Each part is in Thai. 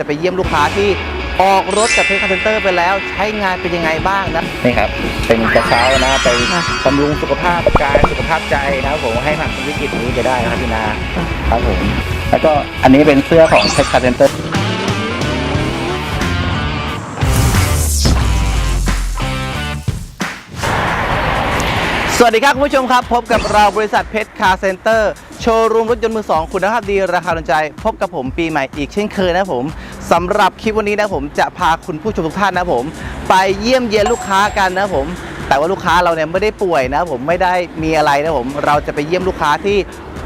จะไปเยี่ยมลูกค้าที่ออกรถกับเพชรคาเซนเตอร์ไปแล้วใช้งานเป็นยังไงบ้างนะนี่ครับ เป็นกระเช้านะไปอะบำรุงสุขภาพกายสุขภาพใจนะครับผมให้ผ่านวิกฤตนี้ไปได้นะครับพี่นาครับผมแล้วก็อันนี้เป็นเสื้อของเพชรคาเซนเตอร์ สวัสดีครับ คุณผู้ชมครับ พบกับเราบริษัทเพชรคาร์เซ็นเตอร์โชว์รูมรถยนต์มือสองคุณภาพดีราคาโดนใจ พบกับผมปีใหม่อีกเช่นเคยนะผมสำหรับคลิปวันนี้นะผมจะพาคุณผู้ชมทุกท่านนะผม ไปเยี่ยมเยียนลูกค้ากันนะผม แต่ว่าลูกค้าเราเนี่ยไม่ได้ป่วยนะผมไม่ได้มีอะไรนะผมเราจะไปเยี่ยมลูกค้าที่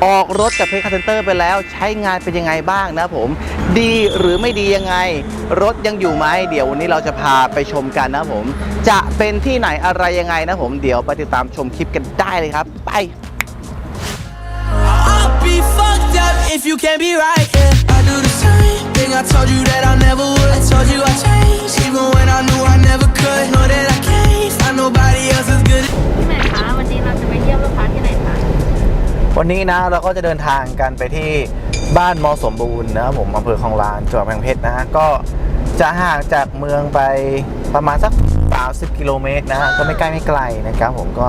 ออกรถกับเพชรคาเซนเตอร์ไปแล้ว ใช้งานเป็นยังไงบ้างนะผมดีหรือไม่ดียังไง รถยังอยู่ไหมเดี๋ยววันนี้เราจะพาไปชมกันนะผม จะเป็นที่ไหนอะไรยังไงนะผมเดี๋ยวไปติดตามชมคลิปกันได้เลยครับ ไป I'll be fucked up if you can't be right. Yeah, I do the same thing. I told you that I never would. I told you I changed, even when I knew I never could. Know that I can't find nobody else as good. as ที่ไหนคะวันนี้เราจะไปเยี่ยมลูกค้าที่ไหนคะวันนี้นะเราก็จะเดินทางกันไปที่บ้านมอสมบูรณ์นะครับผมอำเภอคลองลานจังหวัดกำแพงเพชรนะฮะก็จะห่างจากเมืองไปประมาณสัก 30 กิโลเมตรนะฮะก็ไม่ใกล้ไม่ไกลนะครับผมก็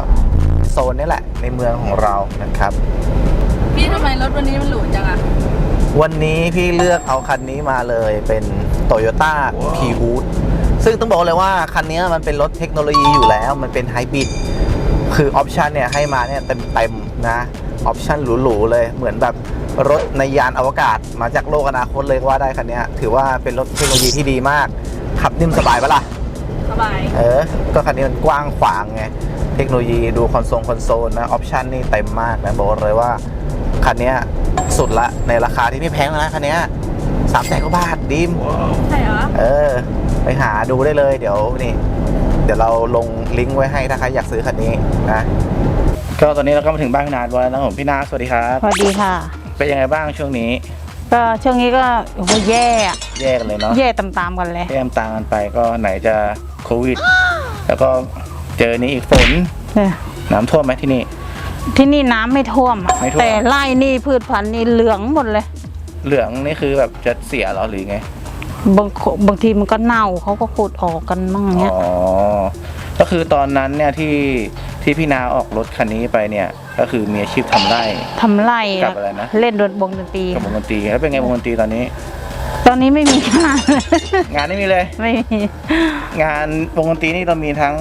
โซนนี้แหละในเมืองของเรานะครับ พี่ทำไมรถวันนี้มันหรูจังอะวันนี้พี่เลือกเอาคันนี้มาเลยเป็น Toyota p w o o d ซึ่งต้องบอกเลยว่าคันนี้มันเป็นรถเทคโนโลยีอยู่แล้ว มันเป็นไฮบริดคือออปชันเนี่ยให้มาเนี่ยเต็มๆนะออปชันหรูๆเลยเหมือนแบบรถในยานอวกาศมาจากโลกอนาคตเลยก็ว่าได้คันนี้ถือว่าเป็นรถเทคโนโลยีที่ดีมาก ขับนิ่มสบายปะล่ะสบายเออ ก็คันนี้มันกว้างขวางไงเทคโนโลยีดูคอนโซลคอนโซลนะออปชันนี่เต็มมากนะบอกเลยว่าคันเนี้ยสุดละในราคาที่ไม่แพงนะคันเนี้ย สามแสนกว่าบาทดิม ใช่เหรอ เออ ไปหาดูได้เลย เดี๋ยวนี่ เดี๋ยวเราลงลิงก์ไว้ให้ถ้าใครอยากซื้อคันนี้นะก็ตอนนี้เราก็มาถึงบ้านพี่นาแล้วนะครับผมพี่นาสวัสดีครับสวัสดีค่ะ เป็นยังไงบ้างช่วงนี้ ก็ช่วงนี้ก็โอ้โหแย่อะแยกเลยเนาะแย่ตามๆกันเลย แยกต่างกันไปก็ไหนจะโควิด แล้วก็เจอนี้อีกฝนเนี่ยน้ำท่วมไหมที่นี่ ที่นี่น้ำไม่ท่วมอะไม่ท่วม แต่ไร่นี่พืชพันธุ์นี่เหลืองหมดเลย เหลืองนี่คือแบบจะเสียเหรอหรือไง บางโคบางทีมันก็เน่าเขาก็ขุดออกกันมั่งเงี้ย อ๋อ ก็คือตอนนั้นเนี่ยที่ที่พี่นาออกรถคันนี้ไปเนี่ย ก็คือมีอาชีพทำไร่ ทำไร่กับอะไรนะ เล่นดนวงดนตรี กับวงดนตรีแล้วเป็นไงวงดนตรีตอนนี้ ตอนนี้ไม่มีงาน งานไม่มีเลย ไม่มี งานวงดนตรีนี่เรามีทั้ง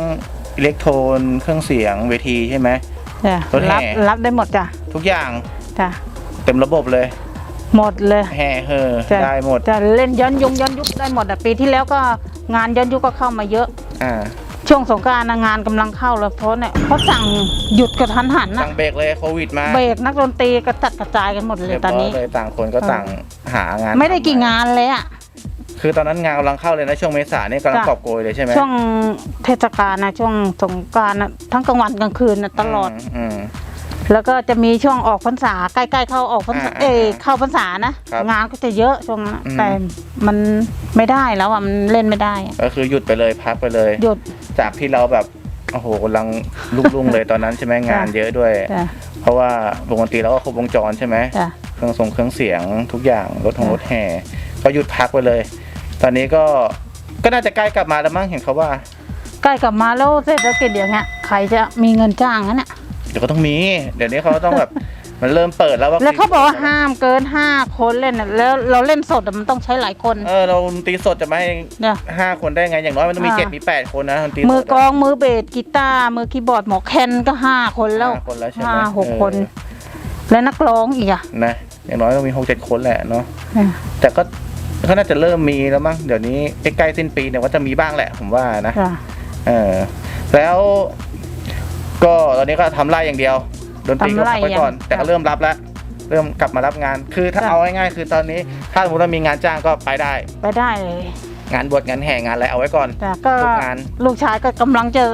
อิเล็กโทรนเครื่องเสียงเวทีใช่ไหม จ้ะรถแห่ รับรับได้หมดจ้ะทุกอย่างจ้ะเต็มระบบเลย หมดเลย แห่เฮอจ้ะได้หมดจะเล่นย้อนยุงย้อนยุคได้หมดอะปีที่แล้วก็งานย้อนยุคก็เข้ามาเยอะ อ่า ช่วงสงกรารงานกำลังเข้าแล้วเพราะเนี่ยเขาสั่งหยุดกระทันหันนะสั่งเบรกเลยโควิดมาเบรกนักดนตรีกระจัดกระจายกันหมดเลยเรียบตอนร้อยนี้เลยต่างคนก็ต่างหางานไม่ได้กี่ทำงานเลยอะ คือตอนนั้นงานกำลังเข้าเลยนะช่วงเมษาเนี่ยกำลังจ้ะ กอบโกยเลยใช่ไหมช่วงเทศกาลนะช่วงสงกรารนะทั้งกลางวันกลางคืนนะตลอด มอืม แล้วก็จะมีช่วงออกพรรษาใกล้ๆเข้าออกพรรษาอ่าเอยอ่าเข้าพรรษานะครับงานก็จะเยอะช่วงนั้นอืม แต่มันไม่ได้แล้วอะมันเล่นไม่ได้อะก็คือหยุดไปเลยพักไปเลย หยุด จากที่เราแบบโอ้โหกำลังรุ่งๆเลยตอนนั้นใช่ไหมงานเยอะด้วย จ้ะเพราะว่าวงดนตรีเราก็ครบวงจรใช่ไหม จ้ะ เครื่องทรงเครื่องเสียงทุกอย่างรถของจ้ะรถแห่ก็หยุดพักไปเลย ตอนนี้ก็ก็น่าจะใกล้กลับมาแล้วมั้งเห็นเขาว่า ใกล้กลับมาแล้วเศรษฐกิจอย่างเงี้ยใครจะมีเงินจ้างงั้นอะ เดี๋ยวก็ต้องมี เดี๋ยวนี้เขาต้องแบบ มันเริ่มเปิดแล้วว่าแล้วเขาบอกว่าห้ามเกินห้าคนเล่นน่ะแล้วเราเล่นสดอะมันต้องใช้หลายคนเออเราดนตรีสดจะไม่เนี่ย ห้าคนได้ไงอย่างน้อยมันต้องมีอ่า เจ็ดมีแปดคนนะดนตรีสดมือกลองมือเบสกีตาร์มือคีย์บอร์ดหมอแคนก็ห้าคนแล้วห้าคนแล้วใช่ไหมห้าหกเออคนและนักร้องอีกอะนะอย่างน้อยต้องมีหกเจ็ดคนแหละเนาะอืมแต่ก็ก็น่าจะเริ่มมีแล้วมั้งเดี๋ยวนี้ใกล้ๆสิ้นปีเนี่ยว่าจะมีบ้างแหละผมว่านะจ้ะเออแล้ว ก็ตอนนี้ก็ทำไร่อย่างเดียวดนตรีก็พักไว้ก่อนแต่ก็เริ่มรับแล้วเริ่มกลับมารับงาน คือถ้าเอาง่ายๆคือตอนนี้ ถ้าสมมติว่ามีงานจ้างก็ไปได้ ไปได้เลยงานบวชงานแห่งานอะไรเอาไว้ก่อน แต่ก็ ทุกงาน ลูกชายก็กำลังจะ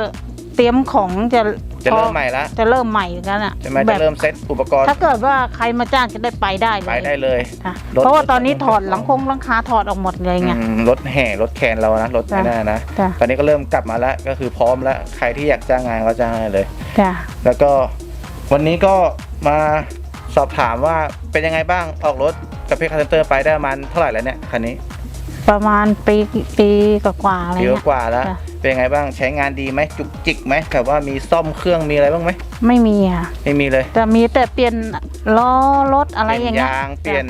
เตรียมของจะ จะเริ่มใหม่ละจะเริ่มใหม่กันอะใช่ไหมแบจะบเริ่มเซ็ตอุปกรณ์ ถ้าเกิดว่าใครมาจ้างจะได้ไปได้เลยไปได้เลยค่ะรถเพราะว่าตอนนี้ถอดหลังคงหลังคาถอดออกหมดเลยไงอืมรถแห่รถแคนเรานะรถจ้ะไม่น่านะจ้ะตอนนี้ก็เริ่มกลับมาแล้วก็คือพร้อมแล้วใครที่อยากจ้างงานก็จ้างได้เลยจ้ะแล้วก็วันนี้ก็มาสอบถามว่าเป็นยังไงบ้างออกรถกับเพชรคาเซนเตอร์ไปได้ประมาณเท่าไหร่แล้วเนี่ยคันนี้ ประมาณปีปีกว่าๆอะไรเยเงี้อะยกว่าแล้วจ้ะ เป็นไงบ้างใช้งานดีไหมจุกจิกไหมแบบว่ามีซ่อมเครื่องมีอะไรบ้างไหมไม่มีค่ะไม่มีเลยแต่มีแต่เปลี่ยนล้อรถอะไรเปลี่อยย่านงเงี้ยยางเปลี่ยน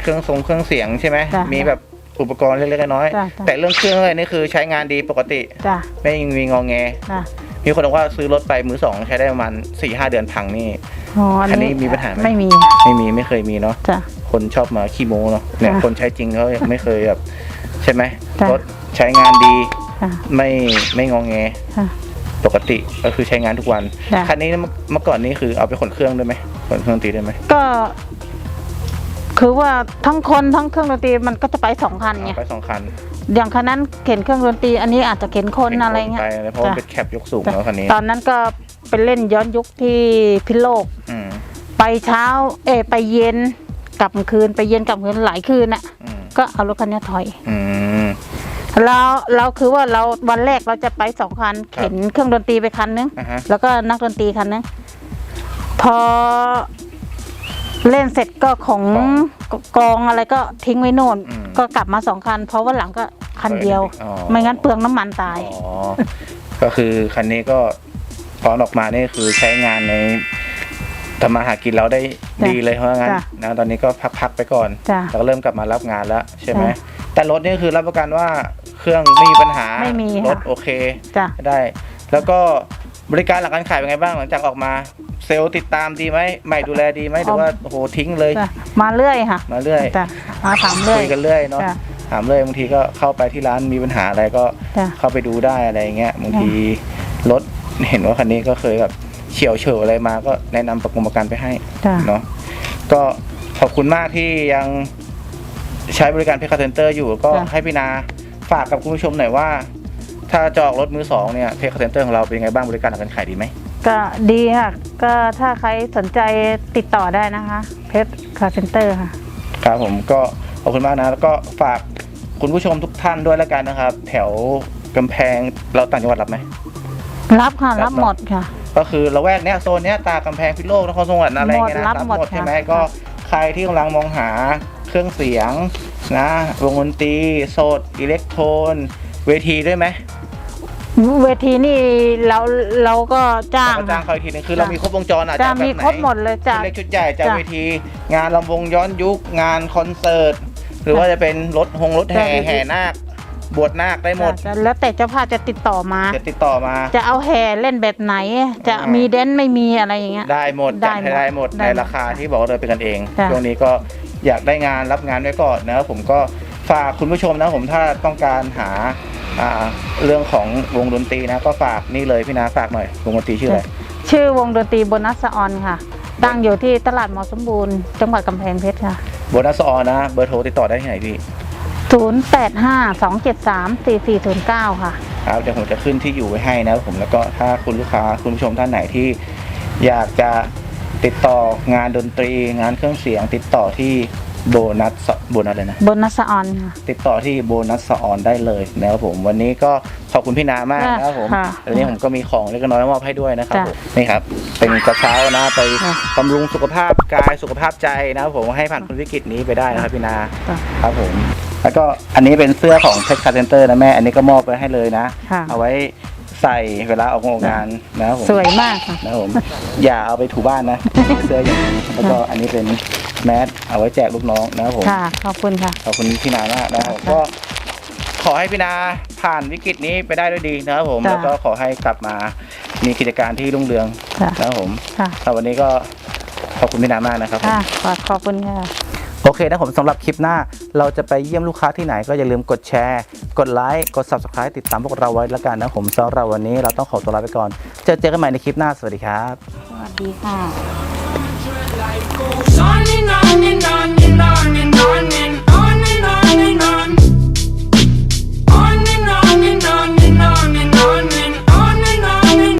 เครื่องทรงเครื่องเสียงใช่ไหมจ้ะมีแบบอุปกรณ์เล็กๆน้อยจ้ะจ้ะ ๆแต่เรื่องเครื่องอะไรนี่คือใช้งานดีปกติ จ้ะไม่มีงอแง จ้ะมีคนบอกว่าซื้อรถไปมือสองใช้ได้ประมาณสี่ห้าเดือนพังนี่ อ๋อคันนี้มีปัญหาไหม ไม่มีไม่มีไม่เคยมีเนาะจ้ะ คนชอบมาขี้โม้เนาะเนี่ยจ้ะคนใช้จริงเขายังไม่เคยแบบใช่ไหมจ้ะ รถใช้งานดี จ้ะไม่ไม่งองแงจ้ะปกติก็คือใช้งานทุกวันจ้ะ คันนี้เมื่อเมื่อก่อนนี้คือเอาไปขนเครื่องด้วยไหมขนเครื่องตีด้วยไหมก็ คือว่าทั้งคนทั้งเครื่องดนตรีมันก็จะไปสองคันไงเอาไปสองคันอย่างคันนั้นเข็นเครื่องดนตรีอันนี้อาจจะเข็นคนอะไรเงี้ยไปเพราะว่าจ้ะเป็นแคปยกสูงเนาะคันนี้ตอนนั้นก็ไปเล่นย้อนยุคที่พิโลก อืมไปเช้า เอยไปเย็นกลับคืนไปเย็นกลับคืนหลายคืนน่ะ อืมก็เอารถคันนี้ถอย อืม เราเราคือว่าเราวันแรกเราจะไปสองคัน เข็นเครื่องดนตรีไปคันนึง อ่าฮะ แล้วก็นักดนตรีคันนึง พอเล่นเสร็จก็ของกองอะไรก็ทิ้งไว้โน่น อืมก็กลับมาสองคัน เพราะว่าหลังก็คันเดียว อ๋อ ไม่งั้นเปลืองน้ำมันตาย อ๋อ ก็คือคันนี้ก็ตอนออกมานี่คือใช้งานในทำมาหากินแล้วได้จ้ะดีเลยเพราะงั้นจ้ะนะตอนนี้ก็พักๆไปก่อนจ้ะแล้วก็เริ่มกลับมารับงานแล้วใช่ไหมจ้ะ แต่รถนี่คือรับประกันว่า เครื่องไม่มีปัญหาไม่มีรค่ะถโอเค จ้ะ ได้ แล้วก็บริการหลังการขายเป็นไงบ้างหลังจากออกมา เซลล์ติดตามดีไหมใหม่ดูแลดีไหมหรือว่าโอ้โหทิ้งเลย จ้ะมาเรื่อยค่ะมาเรื่อยจ้ะมาถามเรื่อย คุยกันเรื่อยเนาะจ้ะถามเรื่อยบางทีก็เข้าไปที่ร้านมีปัญหาอะไรก็จ้ะ เข้าไปดูได้อะไรอย่างเงี้ยบางทีรถเห็นว่าคันนี้ก็เคยแบบเฉียวเฉียวอะไรมาก็แนะนำประกงประกันไปให้ จ้ะ เนาะก็ขอบคุณมากที่ยังใช้บริการเพคาเซ็นเตอร์อยู่ก็จ้ะให้พี่นา ฝากกับคุณผู้ชมหน่อยว่า ถ้าจะออกรถมือสองเนี่ยเพคาเซ็นเตอร์ของเราเป็นยังไงบ้างบริการหลังการขายดีไหมก็ดีค่ะ ก็ถ้าใครสนใจติดต่อได้นะคะ เพชรคาเซ็นเตอร์ค่ะ ครับผมก็ขอบคุณมากนะ แล้วก็ฝากคุณผู้ชมทุกท่านด้วยแล้วกันนะครับ แถวกำแพงเราต่างจังหวัดรับไหม รับค่ะ รัรับบเนอะหมดค่ะ ก็คือละแวกเนี้ยโซนเนี้ยตากกำแพงพิษณุโลกนครสวรรค์อะไรเงี้ยนะหมดรับหมดใช่ไหมค่ะก็ใครที่กำลังมองหาเครื่องเสียง นะวงดนตรีโซดอิเล็กโทรนเวทีด้วยไหมเวทีนี่เราเราก็จ้าง เราก็จ้างเขาอีกทีนึงคือเรามีครบวงจรอะจะแบบมีไหนครบหมดเลยจ้ะ ชุดเล็กชุดใหญ่จะจ้ะ เวที งานลำวงย้อนยุคงานคอนเสิร์ต หรือว่าจะเป็นรถหงรถแห่จ้ะแห่นาค บวชนาคได้หมด จ้ะแล้วแต่เจ้าภาพจะติดต่อมา จะติดต่อมา จะเอาแห่เล่นแบบไหน จะอ่ามี มีเดนซ์ไม่มีอะไรอย่างเงี้ย ได้หมดได้จัดให้หมดได้หมดได้ในหมดราคาที่บอกว่าเราเป็นกันเอง จ้ะ ช่วงนี้ก็ อยากได้งานรับงานไว้ก่อนนะครับผมก็ฝากคุณผู้ชมนะผมถ้าต้องการหาอ่าเรื่องของวงดนตรีนะก็ฝากนี่เลยพี่นาฝากหน่อยวงดนตรีชื่ออะไรชื่อวงดนตรีโบนัสออนค่ะ ตั้งอยู่ที่ตลาดมอสมบูรณ์ จังหวัดกำแพงเพชรค่ะโบนัสออนนะเบอร์โทรติดต่อได้ที่ไหนพี่0852734409 ค่ะครับเดี๋ยวผมจะขึ้นที่อยู่ไว้ให้นะครับผมแล้วก็ถ้าคุณลูกค้าคุณผู้ชมท่านไหนที่อยากจะ ติดต่องานดนตรีงานเครื่องเสียง ติดต่อที่โบนัสโบนัสเลยนะโบนัสออนค่ะ ติดต่อที่โบนัสออนได้เลยนะครับผมวันนี้ก็ขอบคุณพี่นามากนะครับผมค่ะวันนี้ผมก็มีของเล็กน้อยมามอบให้ด้วยนะครับจ้ะผมนี่ครับ เป็นกระเช้านะไปค่ะบำรุงสุขภาพกายสุขภาพใจนะครับผมให้ผ่านพ้นวิกฤตนี้ไปได้นะครับพี่นาจ้ะ ครับผม แล้วก็อันนี้เป็นเสื้อของเพชรคาเซนเตอร์นะแม่ อันนี้ก็มอบไปให้เลยนะ ค่ะ เอาไว้ ใส่เวลาออกงานนะครับผมสวยมากค่ะ นะครับผมอย่าเอาไปถูบ้านนะเสื้ออย่างนี้แล้วก็อันนี้เป็นแมสเอาไว้แจกลูกน้องนะครับผม ค่ะ ขอบคุณค่ะ ขอบคุณพี่นามากนะครับค่ะก็ขอให้พี่นาผ่านวิกฤตนี้ไปได้ด้วยดีนะครับผมจ้ะ แล้วก็ขอให้กลับมามีกิจการที่รุ่งเรืองค่ะ นะครับผมค่ะสำหรับวันนี้ก็ขอบคุณพี่นามากนะครับผม ค่ะ ขอขอบคุณค่ะ โอเคนะผมสำหรับคลิปหน้า เราจะไปเยี่ยมลูกค้าที่ไหนก็อย่าลืมกดแชร์ กดไลค์กด subscribe ติดตามพวกเราไว้แล้วกันนะผมสำหรับวันนี้เราต้องขอตัวลาไปก่อน เจอเจอกันใหม่ในคลิปหน้าสวัสดีครับ สวัสดีค่ะ